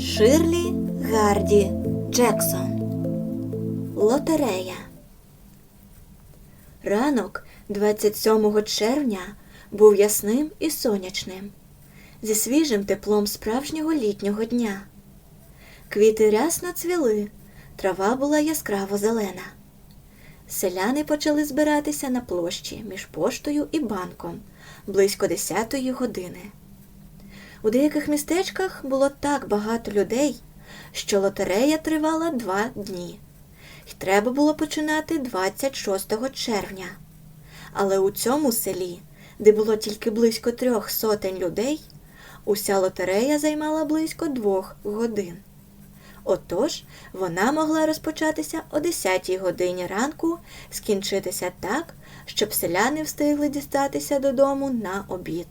Ширлі Гарді Джексон Лотерея Ранок 27 червня був ясним і сонячним, зі свіжим теплом справжнього літнього дня. Квіти рясно цвіли, трава була яскраво зелена. Селяни почали збиратися на площі між поштою і банком близько 10 години. У деяких містечках було так багато людей, що лотерея тривала два дні, і треба було починати 26 червня. Але у цьому селі, де було тільки близько трьох сотень людей, уся лотерея займала близько двох годин. Отож, вона могла розпочатися о 10 годині ранку, скінчитися так, щоб селяни встигли дістатися додому на обід.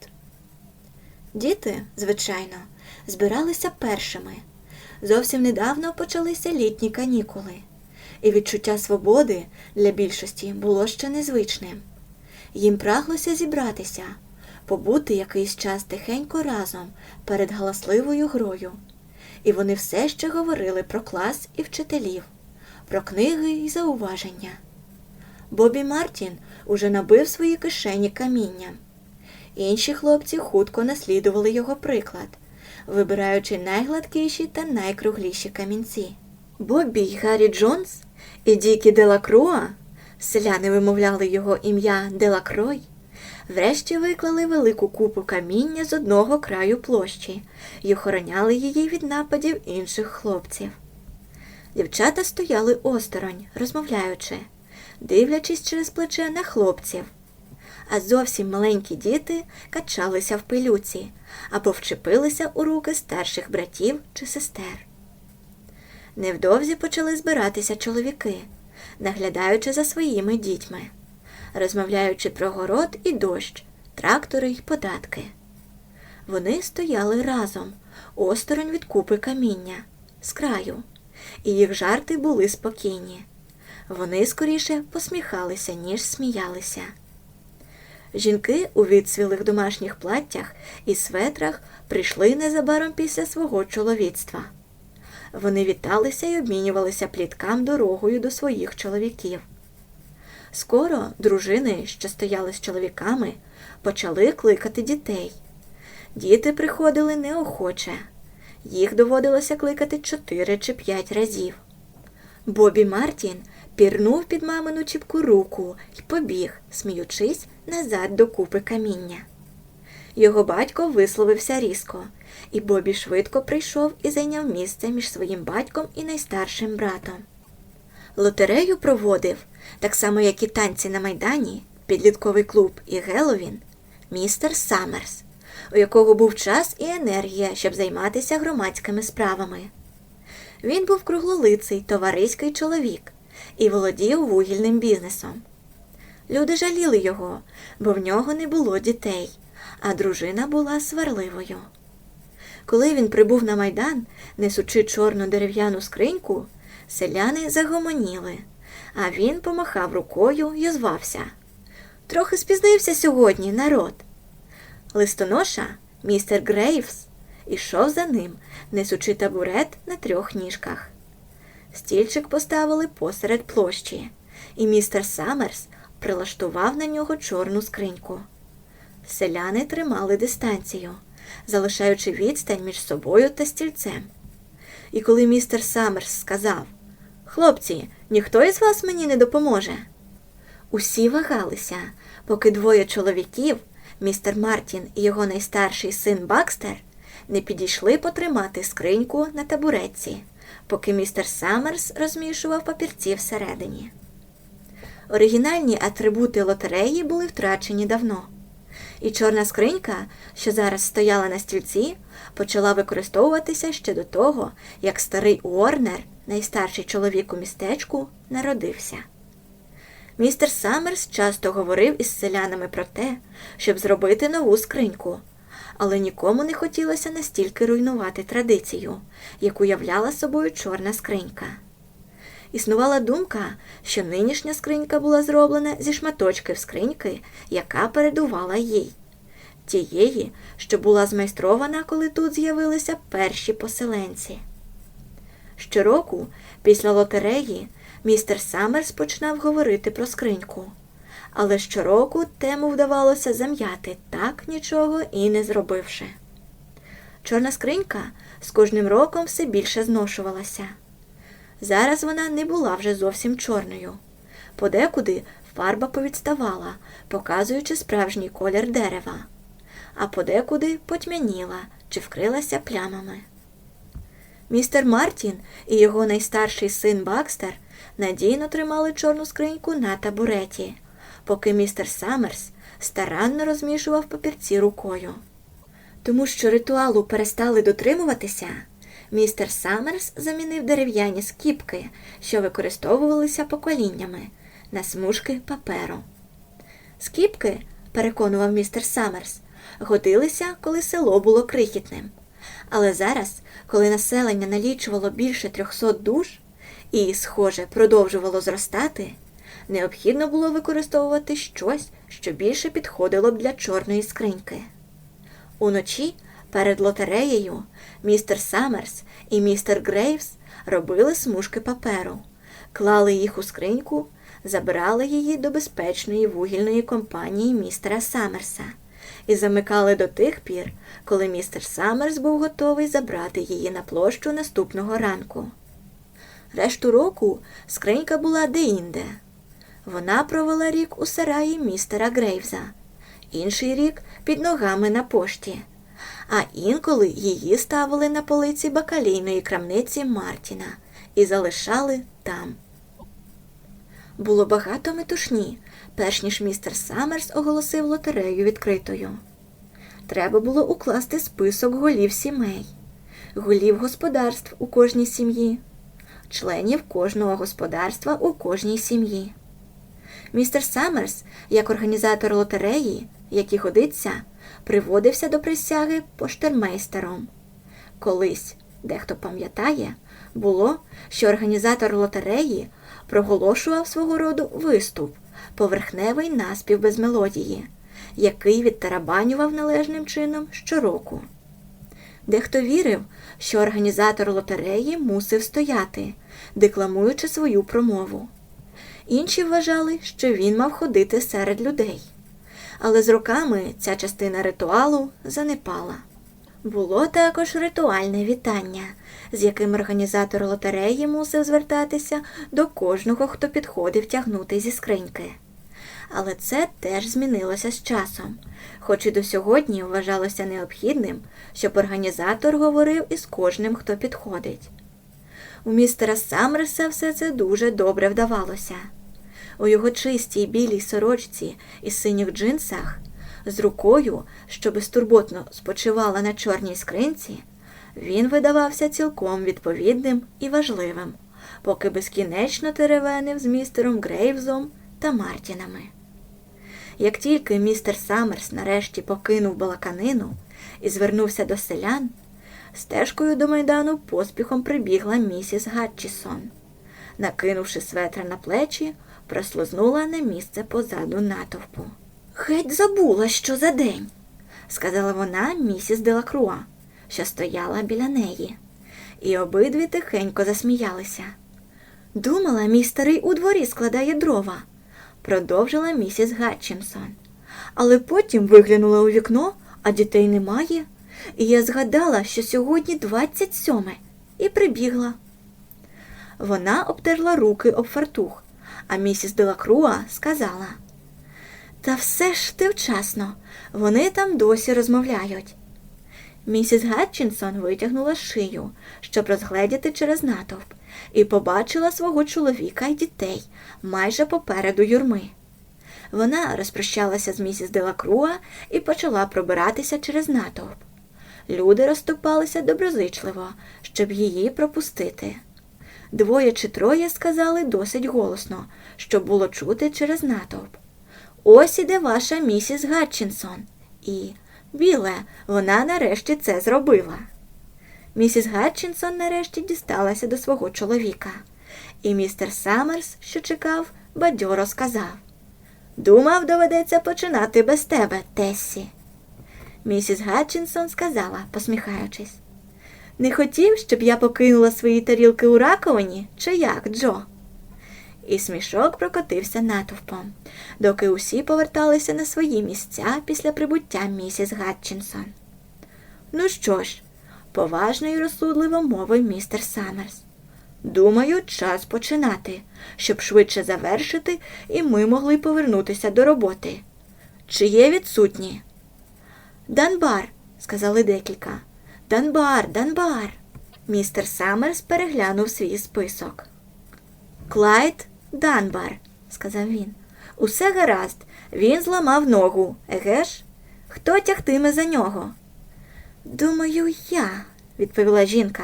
Діти, звичайно, збиралися першими. Зовсім недавно почалися літні канікули, і відчуття свободи для більшості було ще незвичним. Їм праглося зібратися, побути якийсь час тихенько разом перед галасливою грою. І вони все ще говорили про клас і вчителів, про книги і зауваження. Бобі Мартін уже набив свої кишені камінням. Інші хлопці хутко наслідували його приклад, вибираючи найгладкіші та найкругліші камінці. Бобі й Гаррі Джонс і Дікі Делакруа, селяни вимовляли його ім'я Делакрой, врешті виклали велику купу каміння з одного краю площі і охороняли її від нападів інших хлопців. Дівчата стояли осторонь, розмовляючи, дивлячись через плече на хлопців а зовсім маленькі діти качалися в пилюці або вчепилися у руки старших братів чи сестер. Невдовзі почали збиратися чоловіки, наглядаючи за своїми дітьми, розмовляючи про город і дощ, трактори й податки. Вони стояли разом, осторонь від купи каміння, з краю, і їх жарти були спокійні. Вони скоріше посміхалися, ніж сміялися. Жінки у відсвілих домашніх платтях і светрах прийшли незабаром після свого чоловіцтва. Вони віталися і обмінювалися пліткам дорогою до своїх чоловіків. Скоро дружини, що стояли з чоловіками, почали кликати дітей. Діти приходили неохоче, їх доводилося кликати чотири чи п'ять разів. Бобі Мартін пірнув під мамину чіпку руку і побіг, сміючись, назад до купи каміння. Його батько висловився різко, і Бобі швидко прийшов і зайняв місце між своїм батьком і найстаршим братом. Лотерею проводив, так само як і танці на майдані, підлітковий клуб і Геловін, містер Саммерс, у якого був час і енергія, щоб займатися громадськими справами. Він був круглолиций, товариський чоловік і володів вугільним бізнесом. Люди жаліли його, бо в нього не було дітей, а дружина була сварливою. Коли він прибув на майдан, несучи чорну дерев'яну скриньку, селяни загомоніли, а він помахав рукою й озвався. Трохи спізнився сьогодні народ. Листоноша, містер Грейвс, ішов за ним, несучи табурет на трьох ніжках. Стільчик поставили посеред площі, і містер Саммерс прилаштував на нього чорну скриньку. Селяни тримали дистанцію, залишаючи відстань між собою та стільцем. І коли містер Саммерс сказав Хлопці, ніхто із вас мені не допоможе. Усі вагалися, поки двоє чоловіків, містер Мартін і його найстарший син Бакстер, не підійшли потримати скриньку на табуретці, поки містер Саммерс розмішував папірці всередині. Оригінальні атрибути лотереї були втрачені давно, і чорна скринька, що зараз стояла на стільці, почала використовуватися ще до того, як старий Уорнер, найстарший чоловік у містечку, народився. Містер Саммерс часто говорив із селянами про те, щоб зробити нову скриньку, але нікому не хотілося настільки руйнувати традицію, яку являла собою чорна скринька. Існувала думка, що нинішня скринька була зроблена зі шматочків скриньки, яка передувала їй. тієї, що була змайстрована, коли тут з'явилися перші поселенці. Щороку, після лотереї, містер Саммерс починав говорити про скриньку. Але щороку тему вдавалося зам'яти, так нічого і не зробивши. Чорна скринька з кожним роком все більше зношувалася. Зараз вона не була вже зовсім чорною. Подекуди фарба повідставала, показуючи справжній колір дерева, а подекуди потьмяніла чи вкрилася плямами. Містер Мартін і його найстарший син Бакстер надійно тримали чорну скриньку на табуреті, поки містер Саммерс старанно розмішував папірці рукою. Тому що ритуалу перестали дотримуватися, містер Саммерс замінив дерев'яні скіпки, що використовувалися поколіннями, на смужки паперу. Скіпки, переконував містер Саммерс, годилися, коли село було крихітним. Але зараз, коли населення налічувало більше 300 душ і, схоже, продовжувало зростати, необхідно було використовувати щось, що більше підходило б для чорної скриньки. Уночі перед лотереєю містер Саммерс і містер Грейвс робили смужки паперу, клали їх у скриньку, забирали її до безпечної вугільної компанії містера Саммерса і замикали до тих пір, коли містер Саммерс був готовий забрати її на площу наступного ранку. Решту року скринька була деінде. Вона провела рік у сараї містера Грейвза, інший рік під ногами на пошті, а інколи її ставили на полиці бакалійної крамниці Мартіна і залишали там. Було багато метушні, перш ніж містер Саммерс оголосив лотерею відкритою. Треба було укласти список голів сімей, голів господарств у кожній сім'ї, членів кожного господарства у кожній сім'ї. Містер Саммерс, як організатор лотереї, як і годиться, приводився до присяги поштермейстером. Колись, дехто пам'ятає, було, що організатор лотереї проголошував свого роду виступ, поверхневий наспів без мелодії, який відтарабанював належним чином щороку. Дехто вірив, що організатор лотереї мусив стояти, декламуючи свою промову. Інші вважали, що він мав ходити серед людей. Але з роками ця частина ритуалу занепала. Було також ритуальне вітання, з яким організатор лотереї мусив звертатися до кожного, хто підходив тягнути зі скриньки. Але це теж змінилося з часом, хоч і до сьогодні вважалося необхідним, щоб організатор говорив із кожним, хто підходить. У містера Самреса все це дуже добре вдавалося. У його чистій білій сорочці і синіх джинсах, з рукою, що безтурботно спочивала на чорній скринці, він видавався цілком відповідним і важливим, поки безкінечно теревенив з містером Грейвзом та Мартінами. Як тільки містер Саммерс нарешті покинув балаканину і звернувся до селян, стежкою до майдану поспіхом прибігла місіс Гатчісон. Накинувши светра на плечі, прослизнула на місце позаду натовпу. Геть забула, що за день, сказала вона місіс Делакруа, що стояла біля неї, і обидві тихенько засміялися. Думала, мій старий у дворі складає дрова, продовжила місіс Гатчинсон. Але потім виглянула у вікно, а дітей немає, і я згадала, що сьогодні 27 і прибігла. Вона обтерла руки об фартух, а місіс Делакруа сказала Та все ж ти вчасно, вони там досі розмовляють. Місіс Гатчинсон витягнула шию, щоб розгледіти через натовп, і побачила свого чоловіка й дітей майже попереду юрми. Вона розпрощалася з місіс Делакруа і почала пробиратися через натовп. Люди розступалися доброзичливо, щоб її пропустити. Двоє чи троє сказали досить голосно, щоб було чути через натовп. Ось іде ваша місіс Гатчинсон. І, біле, вона нарешті це зробила. Місіс Гатчинсон нарешті дісталася до свого чоловіка, і містер Саммерс, що чекав, бадьоро сказав Думав, доведеться починати без тебе, Тессі. Місіс Гатчинсон сказала, посміхаючись. Не хотів, щоб я покинула свої тарілки у раковині, чи як, Джо? І смішок прокотився натовпом, доки усі поверталися на свої місця після прибуття місіс Гатчинсон. Ну що ж, поважно і розсудливо мовив містер Саммерс. Думаю, час починати, щоб швидше завершити, і ми могли повернутися до роботи. Чи є відсутні? Данбар, сказали декілька. Данбар, Данбар. Містер Саммерс переглянув свій список. Клайд Данбар, сказав він. Усе гаразд, він зламав ногу, еге ж? Хто тягтиме за нього? Думаю, я, відповіла жінка,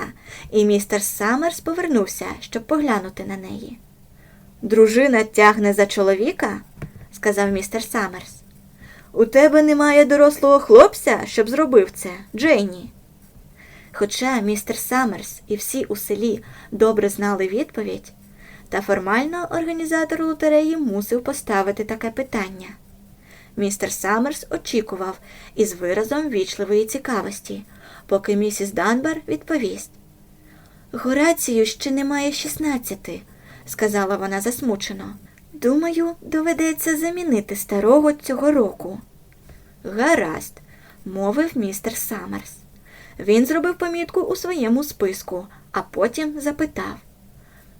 і містер Саммерс повернувся, щоб поглянути на неї. Дружина тягне за чоловіка, сказав містер Саммерс. У тебе немає дорослого хлопця, щоб зробив це, Джейні. Хоча містер Саммерс і всі у селі добре знали відповідь, та формально організатор лотереї мусив поставити таке питання. Містер Саммерс очікував із виразом вічливої цікавості, поки місіс Данбар відповість. Горацію ще немає шістнадцяти, сказала вона засмучено. Думаю, доведеться замінити старого цього року. Гаразд, мовив містер Саммерс. Він зробив помітку у своєму списку, а потім запитав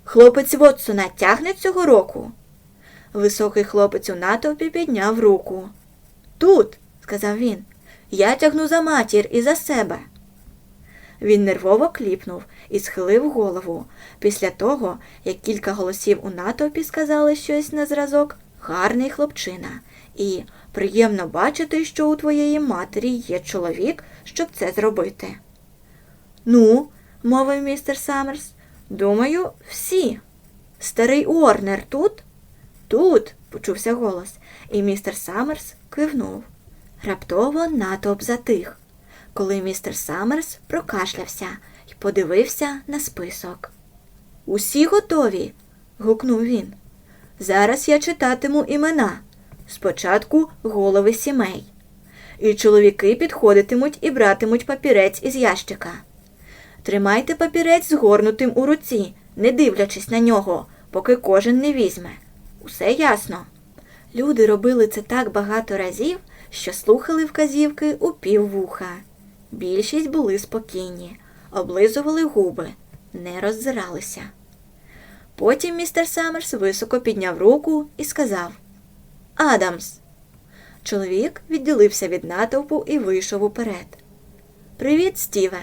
Хлопець Вотсона тягне цього року? Високий хлопець у натовпі підняв руку. Тут, сказав він, я тягну за матір і за себе. Він нервово кліпнув і схилив голову після того, як кілька голосів у натовпі сказали щось на зразок гарний хлопчина, і приємно бачити, що у твоєї матері є чоловік, щоб це зробити. Ну, мовив містер Саммерс, думаю, всі. Старий Уорнер тут? Тут, почувся голос, і містер Саммерс кивнув. Раптово натовп затих, коли містер Саммерс прокашлявся і подивився на список. Усі готові? гукнув він. Зараз я читатиму імена. Спочатку голови сімей. І чоловіки підходитимуть і братимуть папірець із ящика. Тримайте папірець згорнутим у руці, не дивлячись на нього, поки кожен не візьме. Усе ясно. Люди робили це так багато разів, що слухали вказівки у піввуха. Більшість були спокійні, облизували губи, не роззиралися. Потім містер Саммерс високо підняв руку і сказав Адамс. Чоловік відділився від натовпу і вийшов уперед. Привіт, Стіве,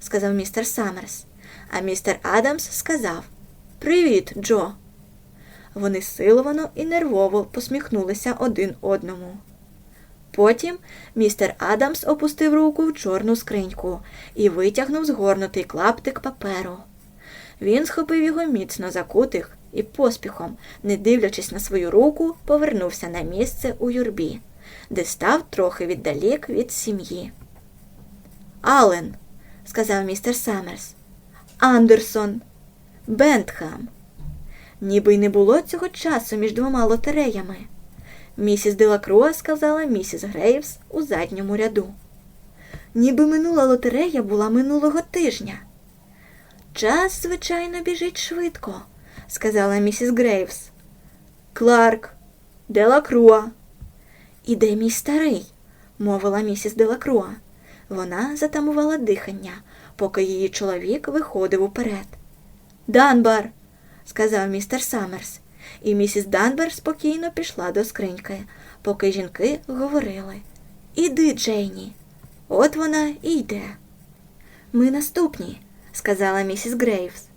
сказав містер Саммерс, а містер Адамс сказав Привіт, Джо. Вони силовано і нервово посміхнулися один одному. Потім містер Адамс опустив руку в чорну скриньку і витягнув згорнутий клаптик паперу. Він схопив його міцно за кутих і поспіхом, не дивлячись на свою руку, повернувся на місце у юрбі, де став трохи віддалік від сім'ї. Ален, сказав містер Саммерс, Андерсон, Бентхам. Ніби й не було цього часу між двома лотереями. Місіс Делакруа сказала місіс Грейвс у задньому ряду. Ніби минула лотерея була минулого тижня. Час, звичайно, біжить швидко, сказала місіс Грейвс. Кларк, Делакруа. І де мій старий? мовила місіс Делакруа. Вона затамувала дихання, поки її чоловік виходив уперед. Данбар, сказав містер Саммерс, і місіс Данбер спокійно пішла до скриньки, поки жінки говорили Іди, Джейні. От вона і йде. Ми наступні, сказала місіс Грейвс.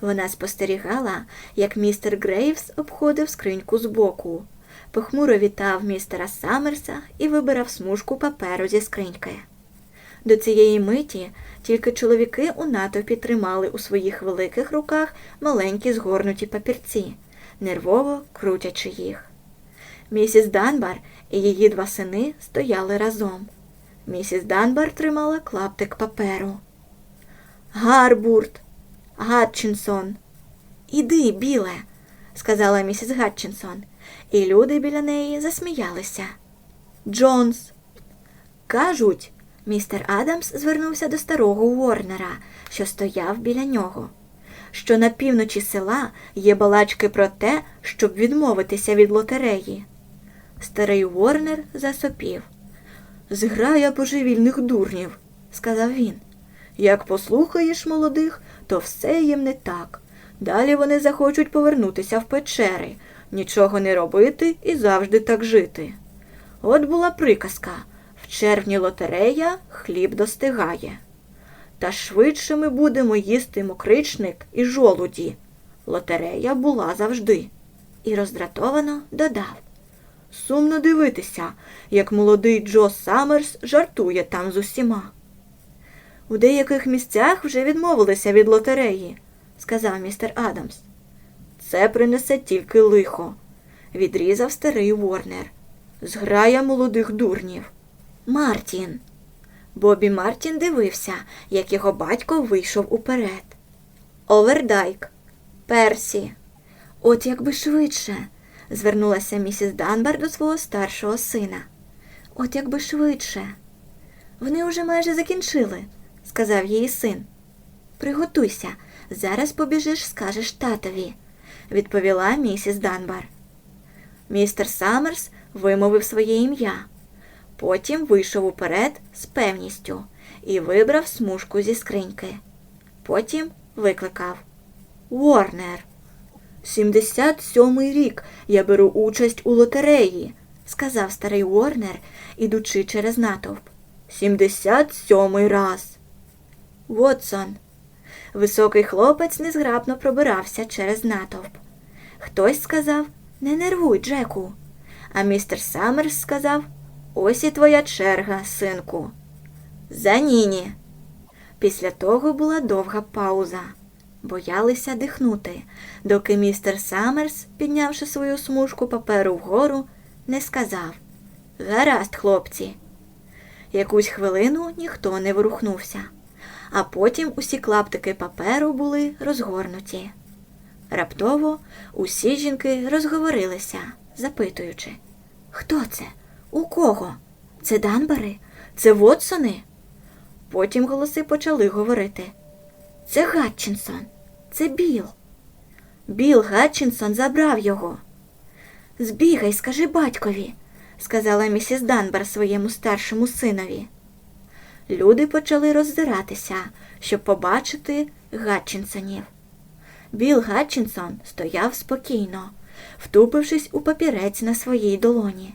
Вона спостерігала, як містер Грейвс обходив скриньку збоку, похмуро вітав містера Саммерса і вибирав смужку паперу зі скриньки. До цієї миті тільки чоловіки у натовпі тримали у своїх великих руках маленькі згорнуті папірці, нервово крутячи їх. Місіс Данбар і її два сини стояли разом. Місіс Данбар тримала клаптик паперу. Гарбурт, Гатчинсон. Іди, біле, сказала місіс Гатчинсон, і люди біля неї засміялися. Джонс. Кажуть, Містер Адамс звернувся до старого Уорнера, що стояв біля нього. Що на півночі села є балачки про те, щоб відмовитися від лотереї. Старий Уорнер засопів. Зграя божевільних дурнів, сказав він. Як послухаєш молодих, то все їм не так. Далі вони захочуть повернутися в печери, нічого не робити і завжди так жити. От була приказка в червні лотерея хліб достигає. Та швидше ми будемо їсти мокричник і жолуді. Лотерея була завжди. І роздратовано додав. Сумно дивитися, як молодий Джо Саммерс жартує там з усіма. У деяких місцях вже відмовилися від лотереї, сказав містер Адамс. Це принесе тільки лихо, відрізав старий Ворнер. Зграя молодих дурнів. Мартін. Бобі Мартін дивився, як його батько вийшов уперед. Овердайк. Персі. От якби швидше, звернулася місіс Данбар до свого старшого сина. От якби швидше. Вони уже майже закінчили, сказав її син. Приготуйся, зараз побіжиш, скажеш татові, відповіла місіс Данбар. Містер Саммерс вимовив своє ім'я. Потім вийшов уперед з певністю і вибрав смужку зі скриньки. Потім викликав Уорнер. Сімдесят сьомий рік я беру участь у лотереї, сказав старий Уорнер, ідучи через натовп. Сімдесят сьомий раз. Вотсон. Високий хлопець незграбно пробирався через натовп. Хтось сказав Не нервуй, Джеку. А містер Саммерс сказав Ось і твоя черга, синку. За ніні. Після того була довга пауза. Боялися дихнути, доки містер Саммерс, піднявши свою смужку паперу вгору, не сказав Гаразд, хлопці. Якусь хвилину ніхто не ворухнувся, а потім усі клаптики паперу були розгорнуті. Раптово усі жінки розговорилися, запитуючи Хто це? У кого? Це Данбари? Це Вотсони? Потім голоси почали говорити. Це Гатчинсон, це Біл. Біл Гатчинсон забрав його. Збігай, скажи батькові, сказала місіс Данбар своєму старшому синові. Люди почали роздиратися, щоб побачити Гатчинсонів. Біл Гатчинсон стояв спокійно, втупившись у папірець на своїй долоні.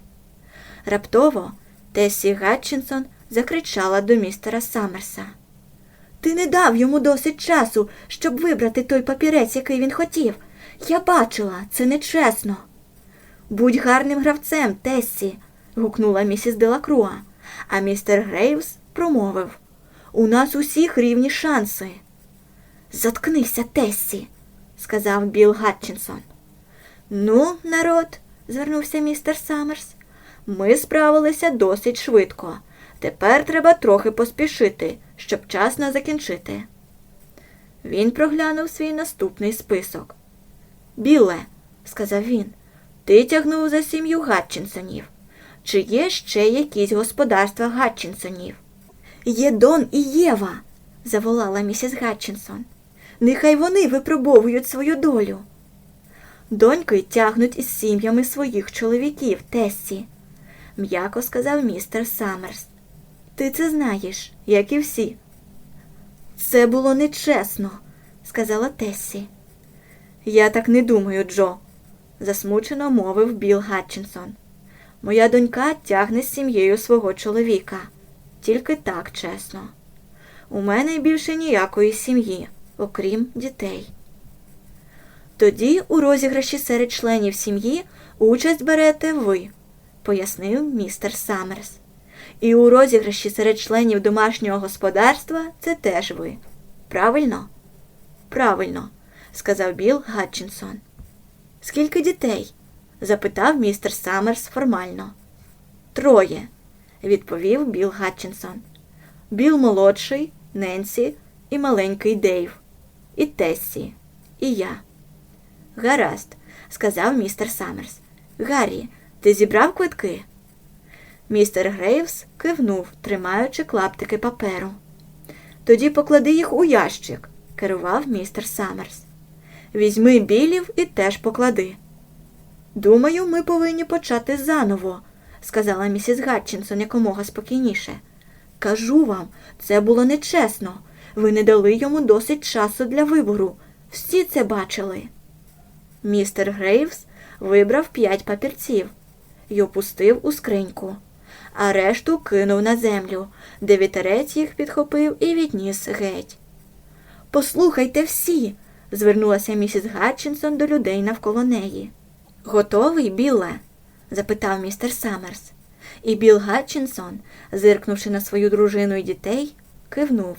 Раптово Тесі Гатчинсон закричала до містера Саммерса. Ти не дав йому досить часу, щоб вибрати той папірець, який він хотів. Я бачила, це нечесно. Будь гарним гравцем, Тессі, гукнула місіс Делакруа, а містер Грейвс промовив У нас усіх рівні шанси. Заткнися, Тессі, сказав Білл Гатчинсон. Ну, народ, звернувся містер Саммерс, ми справилися досить швидко. Тепер треба трохи поспішити, щоб вчасно закінчити. Він проглянув свій наступний список. Біле, сказав він, ти тягнув за сім'ю Гатчинсонів. Чи є ще якісь господарства Гатчинсонів? Є Дон і Єва, заволала місіс Гатчинсон. Нехай вони випробовують свою долю. Доньки тягнуть із сім'ями своїх чоловіків, Тессі, м'яко сказав містер Саммерс. Ти це знаєш, як і всі. Це було нечесно, сказала Тессі. Я так не думаю, Джо, засмучено мовив Біл Гатчинсон. Моя донька тягне з сім'єю свого чоловіка. Тільки так чесно. У мене більше ніякої сім'ї, окрім дітей. Тоді у розіграші серед членів сім'ї участь берете ви, пояснив містер Саммерс. І у розіграші серед членів домашнього господарства це теж ви. Правильно? Правильно, сказав Біл Гатчинсон. Скільки дітей? запитав містер Саммерс формально. Троє, відповів Біл Гатчинсон. Біл молодший, Ненсі і маленький Дейв, і Тессі, і я. Гаразд, сказав містер Саммерс. Гаррі, ти зібрав квитки? Містер Грейвс кивнув, тримаючи клаптики паперу. Тоді поклади їх у ящик, керував містер Саммерс. Візьми білів і теж поклади. Думаю, ми повинні почати заново, сказала місіс Гатчинсон якомога спокійніше. Кажу вам, це було нечесно. Ви не дали йому досить часу для вибору. Всі це бачили. Містер Грейвс вибрав п'ять папірців й опустив у скриньку, а решту кинув на землю, де вітерець їх підхопив і відніс геть. Послухайте всі, звернулася місіс Гатчинсон до людей навколо неї. Готовий, Білле? Запитав містер Саммерс. І Біл Гатчинсон, зиркнувши на свою дружину і дітей, кивнув.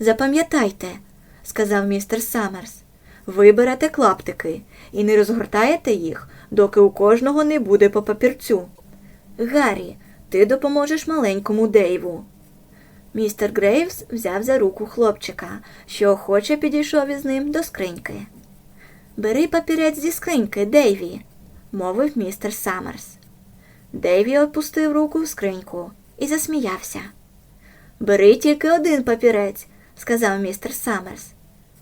Запам'ятайте, сказав містер Саммерс, ви берете клаптики і не розгортаєте їх, доки у кожного не буде по папірцю. Гаррі, ти допоможеш маленькому Дейву. Містер Грейвс взяв за руку хлопчика, що охоче підійшов із ним до скриньки. Бери папірець зі скриньки, Дейві, мовив містер Саммерс. Дейві опустив руку в скриньку і засміявся. Бери тільки один папірець, сказав містер Саммерс.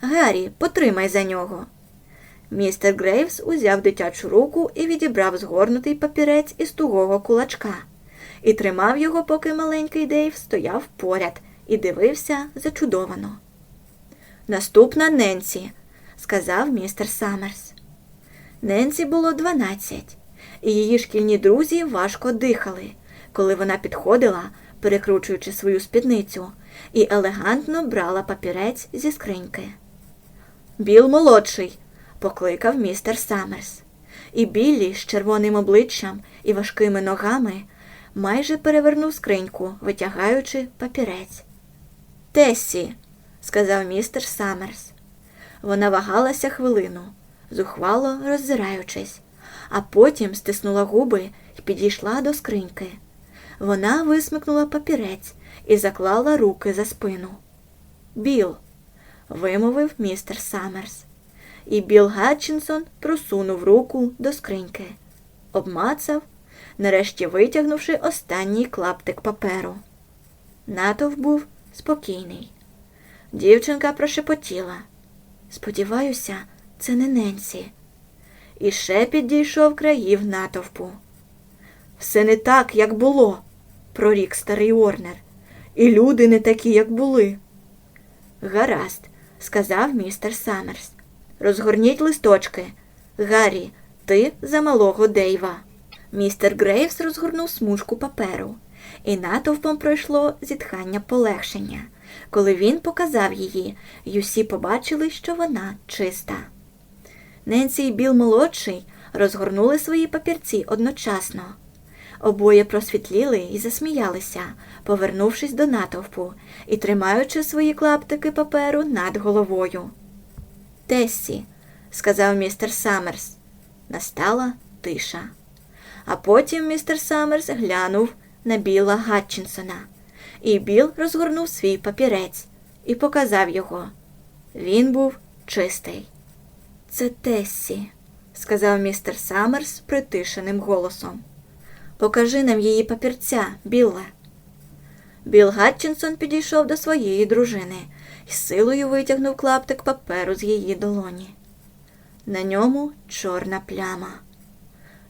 Гаррі, потримай за нього. Містер Грейвс узяв дитячу руку і відібрав згорнутий папірець із тугого кулачка і тримав його, поки маленький Дейв стояв поряд і дивився зачудовано. Наступна Ненсі, сказав містер Саммерс. Ненсі було дванадцять, і її шкільні друзі важко дихали, коли вона підходила, перекручуючи свою спідницю, і елегантно брала папірець зі скриньки. Біл молодший, покликав містер Саммерс. І Біллі з червоним обличчям і важкими ногами майже перевернув скриньку, витягаючи папірець. Тесі, сказав містер Саммерс. Вона вагалася хвилину, зухвало роззираючись, а потім стиснула губи і підійшла до скриньки. Вона висмикнула папірець і заклала руки за спину. Біл, вимовив містер Саммерс. І Біл Гатчинсон просунув руку до скриньки, обмацав, нарешті витягнувши останній клаптик паперу. Натовп був спокійний. Дівчинка прошепотіла. Сподіваюся, це не Ненсі. І шепіт дійшов країв натовпу. Все не так, як було, прорік старий Орнер. І люди не такі, як були. Гаразд, сказав містер Саммерс. Розгорніть листочки. Гаррі, ти за малого Дейва. Містер Грейвс розгорнув смужку паперу, і натовпом пройшло зітхання полегшення. Коли він показав її, й усі побачили, що вона чиста. Ненсі і Біл молодший розгорнули свої папірці одночасно. Обоє просвітліли і засміялися, повернувшись до натовпу і тримаючи свої клаптики паперу над головою. Тессі, сказав містер Саммерс. Настала тиша. А потім містер Саммерс глянув на Біла Гатчинсона, і Біл розгорнув свій папірець і показав його. Він був чистий. Це Тессі, сказав містер Саммерс притишеним голосом. Покажи нам її папірця, Білле. Біл Гатчинсон підійшов до своєї дружини і силою витягнув клаптик паперу з її долоні. На ньому чорна пляма.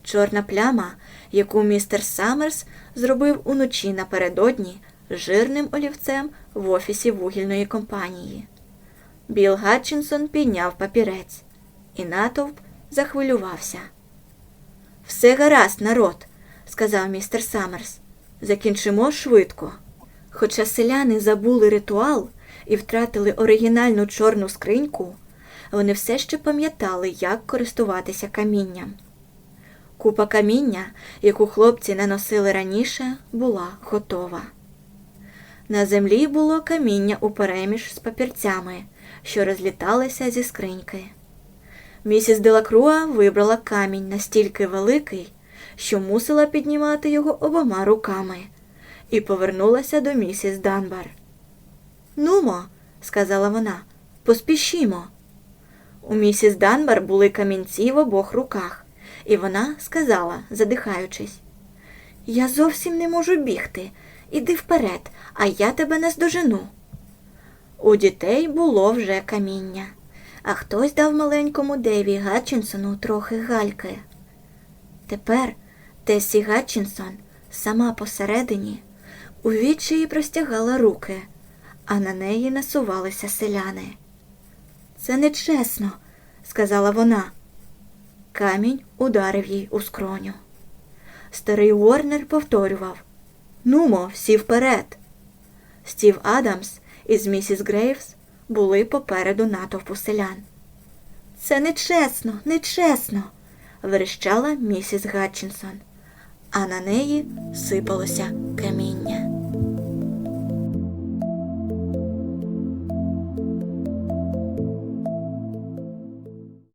Чорна пляма, яку містер Саммерс зробив уночі напередодні жирним олівцем в офісі вугільної компанії. Біл Гатчинсон підняв папірець, і натовп захвилювався. Все гаразд, народ, сказав містер Саммерс. Закінчимо швидко. Хоча селяни забули ритуал і втратили оригінальну чорну скриньку, вони все ще пам'ятали, як користуватися камінням. Купа каміння, яку хлопці наносили раніше, була готова. На землі було каміння упереміж з папірцями, що розліталися зі скриньки. Місіс Делакруа вибрала камінь настільки великий, що мусила піднімати його обома руками, і повернулася до місіс Данбар. Нумо, сказала вона, поспішімо. У місіс Данбар були камінці в обох руках, і вона сказала, задихаючись, Я зовсім не можу бігти. Іди вперед, а я тебе наздожену. У дітей було вже каміння, а хтось дав маленькому Деві Гатчинсону трохи гальки. Тепер Тесі Гатчинсон сама посередині у відчаї простягала руки, а на неї насувалися селяни. Це нечесно, сказала вона. Камінь ударив їй у скроню. Старий Уорнер повторював Нумо, всі вперед. Стів Адамс із місіс Грейвс були попереду натовпу селян. Це нечесно, нечесно, верещала місіс Гатчинсон, а на неї сипалося каміння.